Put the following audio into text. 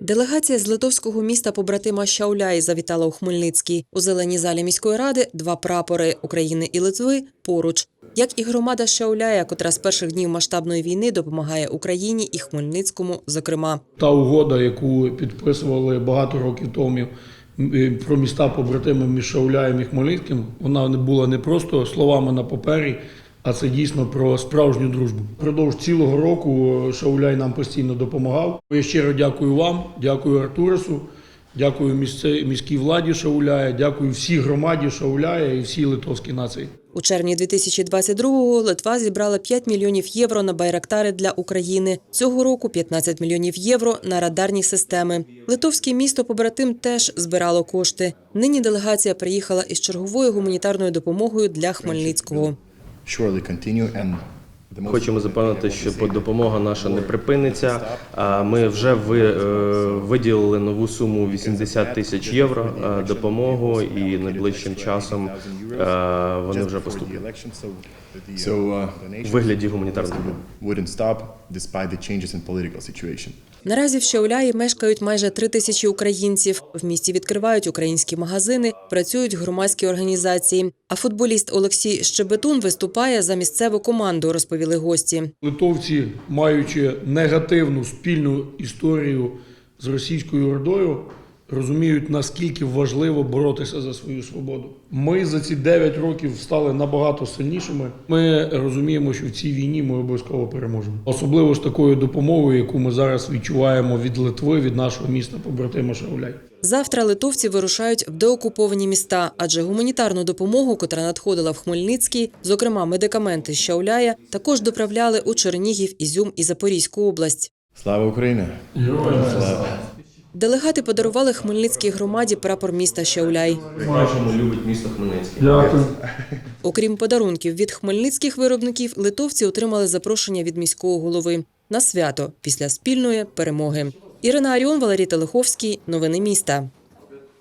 Делегація з литовського міста побратима Шауляй завітала у Хмельницький. У зеленій залі міської ради два прапори України і Литви поруч. Як і громада Шауляя, котра з перших днів масштабної війни допомагає Україні і Хмельницькому, зокрема. Та угода, яку підписували багато років тому про міста побратими між Шауляєм і Хмельницьким, вона не була не просто словами на папері, а це дійсно про справжню дружбу. Продовж цілого року Шауляй нам постійно допомагав. Я щиро дякую вам, дякую Артуресу, дякую місце- міській владі Шауляя, дякую всій громаді Шауляя і всій литовській нації. У червні 2022-го Литва зібрала 5 мільйонів євро на байрактари для України. Цього року 15 мільйонів євро на радарні системи. Литовське місто побратим теж збирало кошти. Нині делегація приїхала із черговою гуманітарною допомогою для Хмельницького. Surely continue and Хочемо запевнити, що допомога наша не припиниться. А Ми вже ви, е, виділили нову суму 80 тисяч євро е, допомогу, і найближчим часом е, вони вже поступлять uh, у вигляді гуманітарної допомоги. Despite the changes in political situation. Наразі в Шауляї мешкають майже три тисячі українців. В місті відкривають українські магазини, працюють громадські організації. А футболіст Олексій Щебетун виступає за місцеву команду, розповіли гості. Литовці, маючи негативну спільну історію з російською ордою, розуміють, наскільки важливо боротися за свою свободу. Ми за ці 9 років стали набагато сильнішими. Ми розуміємо, що в цій війні ми обов'язково переможемо. Особливо з такою допомогою, яку ми зараз відчуваємо від Литви, від нашого міста побратима Шауляй. Завтра литовці вирушають в деокуповані міста, адже гуманітарну допомогу, котра надходила в Хмельницький, зокрема медикаменти з Шауляя, також доправляли у Чернігів, Ізюм і Запорізьку область. Слава Україні! Делегати подарували Хмельницькій громаді прапор міста Щауляй. Бачимо, любить місто Хмельницький. Окрім подарунків від хмельницьких виробників, литовці отримали запрошення від міського голови на свято після спільної перемоги. Ірина Аріон, Валерій Телеховський. Новини міста.